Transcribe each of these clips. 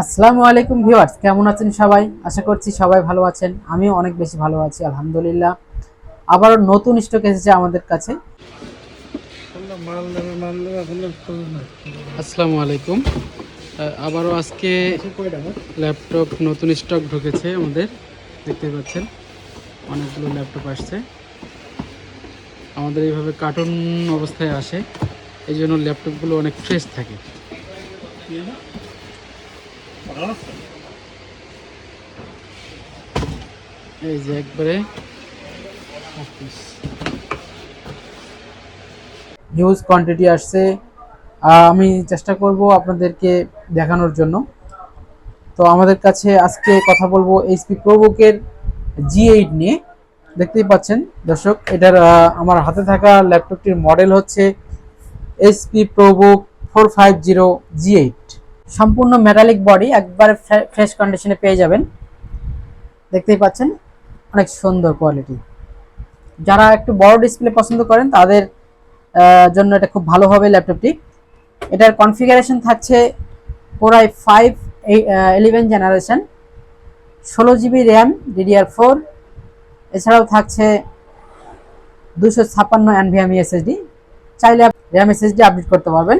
আসসালামু আলাইকুম ভিউয়ার্স, কেমন আছেন সবাই? আশা করছি সবাই ভালো আছেন। আমিও অনেক বেশি ভালো আছি, আলহামদুলিল্লাহ। আবারও নতুন স্টক এসেছে আমাদের কাছে। আসসালামু আলাইকুম। আবারও আজকে ল্যাপটপ নতুন স্টক ঢুকেছে আমাদের। দেখতে পাচ্ছেন, অনেকগুলো ল্যাপটপ আসছে। আমাদের এইভাবে কার্টুন অবস্থায় আসে। এই জন্য ল্যাপটপগুলো অনেক ফ্রেশ থাকে। এই যে একবারে হিউজ কোয়ান্টিটি আসছে। আমি চেষ্টা করব আপনাদেরকে দেখানোর জন্য। তো আমাদের কাছে আজকে কথা বলব এইচপি প্রোবুকের জি এইট নিয়ে। দেখতেই পাচ্ছেন, দর্শক, এটার আমার হাতে থাকা ল্যাপটপটির মডেল হচ্ছে HP ProBook four five zero G eight সম্পূর্ণ মেটালিক বডি একবার ফ্রেশ কন্ডিশনে পেয়ে যাবেন। দেখতেই পাচ্ছেন, অনেক সুন্দর কোয়ালিটি যারা একটু বড় ডিসপ্লে পছন্দ করেন, তাদের জন্য এটা খুব ভালো হবে ল্যাপটপটি এটার কনফিগারেশন থাকছে core i five eleven generation ষোলো জিবি র্যাম ডিডিআর ফোর এছাড়াও থাকছে দুশো ছাপ্পান্ন এনভিএম এসএসডি চাইলে র্যাম এসএসডি আপডেট করতে পারবেন।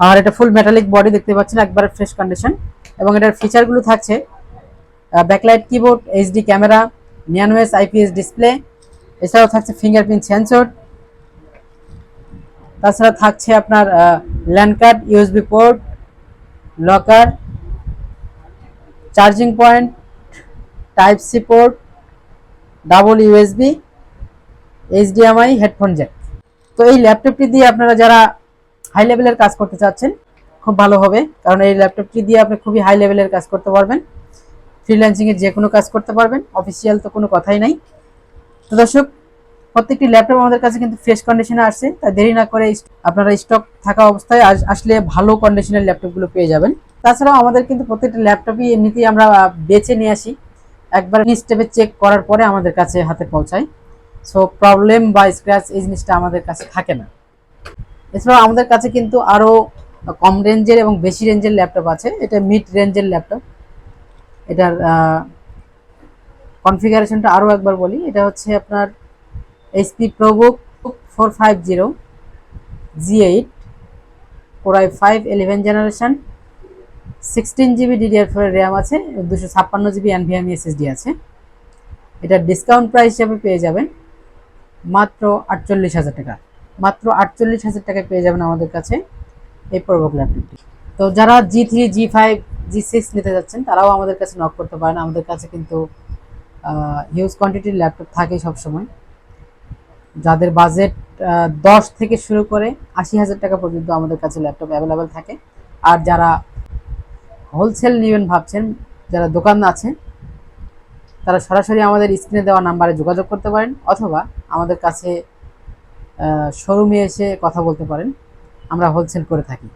আর এটা ফুল মেটালিক বডি দেখতে পাচ্ছেন, একবারে ফ্রেশ কন্ডিশন এবং এটার ফিচারগুলো থাকছে ব্যাকলাইট কিবোর্ড এইচডি ক্যামেরা নিয়ানওয়েস আইপিএস ডিসপ্লে এছাড়াও থাকছে ফিঙ্গারপ্রিন্ট সেন্সর তাছাড়া থাকছে আপনার LAN card USB port locker charging point type C port double USB HDMI headphone jack তো এই ল্যাপটপটি দিয়ে আপনারা যারা হাই লেভেলের কাজ করতে চাচ্ছেন, খুব ভালো হবে। কারণ এই ল্যাপটপটি দিয়ে আপনি খুবই হাই লেভেলের কাজ করতে পারবেন। ফ্রিল্যান্সিংয়ে যে কোনো কাজ করতে পারবেন অফিসিয়াল তো কোনো কথাই নাই। তো দর্শক, প্রত্যেকটি ল্যাপটপ আমাদের কাছে কিন্তু ফ্রেশ কন্ডিশনে আসছে, তাই দেরি না করে আপনারা স্টক থাকা অবস্থায় আস- আসলে ভালো কন্ডিশনের ল্যাপটপগুলো পেয়ে যাবেন। তাছাড়াও আমাদের কিন্তু প্রত্যেকটা ল্যাপটপই এমনিতেই আমরা বেছে নিয়ে আসি। একবার স্টেপে চেক করার পরে আমাদের কাছে হাতে পৌঁছায়। সো প্রবলেম বা স্ক্র্যাচ এই জিনিসটা আমাদের কাছে থাকে না। এছাড়াও আমাদের কাছে কিন্তু আরও কম রেঞ্জের এবং বেশি রেঞ্জের ল্যাপটপ আছে। এটা মিড রেঞ্জের ল্যাপটপ। এটার কনফিগারেশনটা আরও একবার বলি। এটা হচ্ছে আপনার HP ProBook four five zero G eight core i five eleven generation sixteen GB DDR four RAM আছে দুশো ছাপ্পান্ন জিবি এনভিএম এসএসডি আছে। এটা ডিসকাউন্ট প্রাইস হিসাবে পেয়ে যাবেন মাত্র আটচল্লিশ হাজার টাকা। মাত্র আটচল্লিশ হাজার টাকায় পেয়ে যাবেন আমাদের কাছে এই প্রোবুক ল্যাপটপটি তো যারা G three G five G six নিতে যাচ্ছেন, তারাও আমাদের কাছে নক করতে পারেন। আমাদের কাছে কিন্তু হিউজ কোয়ান্টিটির ল্যাপটপ থাকে সবসময়। যাদের বাজেট দশ থেকে শুরু করে আশি হাজার টাকা পর্যন্ত আমাদের কাছে ল্যাপটপ অ্যাভেলেবেল থাকে। আর যারা হোলসেল নেবেন ভাবছেন, যারা দোকান আছে তারা সরাসরি আমাদের স্ক্রিনে দেওয়া নাম্বারে যোগাযোগ করতে পারেন, অথবা আমাদের কাছে শোরুমে এসে কথা বলতে পারেন। আমরা হোলসেল করে থাকি।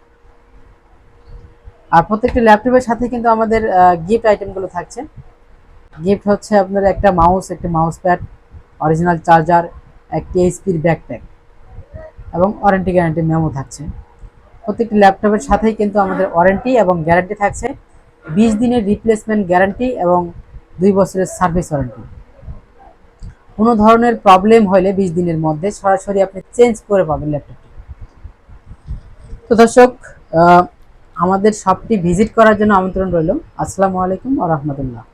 আর প্রত্যেকটি ল্যাপটপের সাথে কিন্তু আমাদের গিফট আইটেমগুলো থাকছে। গিফট হচ্ছে আপনার একটা মাউস একটি মাউস প্যাড অরিজিনাল চার্জার একটি এইচপির ব্যাকপ্যাক এবং ওয়ারেন্টি গ্যারান্টি মেমো থাকছে। প্রত্যেকটি ল্যাপটপের সাথেই কিন্তু আমাদের ওয়ারেন্টি এবং গ্যারান্টি থাকছে। বিশ দিনের রিপ্লেসমেন্ট গ্যারান্টি এবং দুই বছরের সার্ভিস ওয়ারেন্টি কোনো ধরনের প্রবলেম হলে বিশ দিনের মধ্যে সরাসরি আপনি চেঞ্জ করে পাবেন ল্যাপটপটি তো দর্শক আমাদের শপটি ভিজিট করার জন্য আমন্ত্রণ রইল। আসসালামু আলাইকুম আ রহমতুল্লাহ।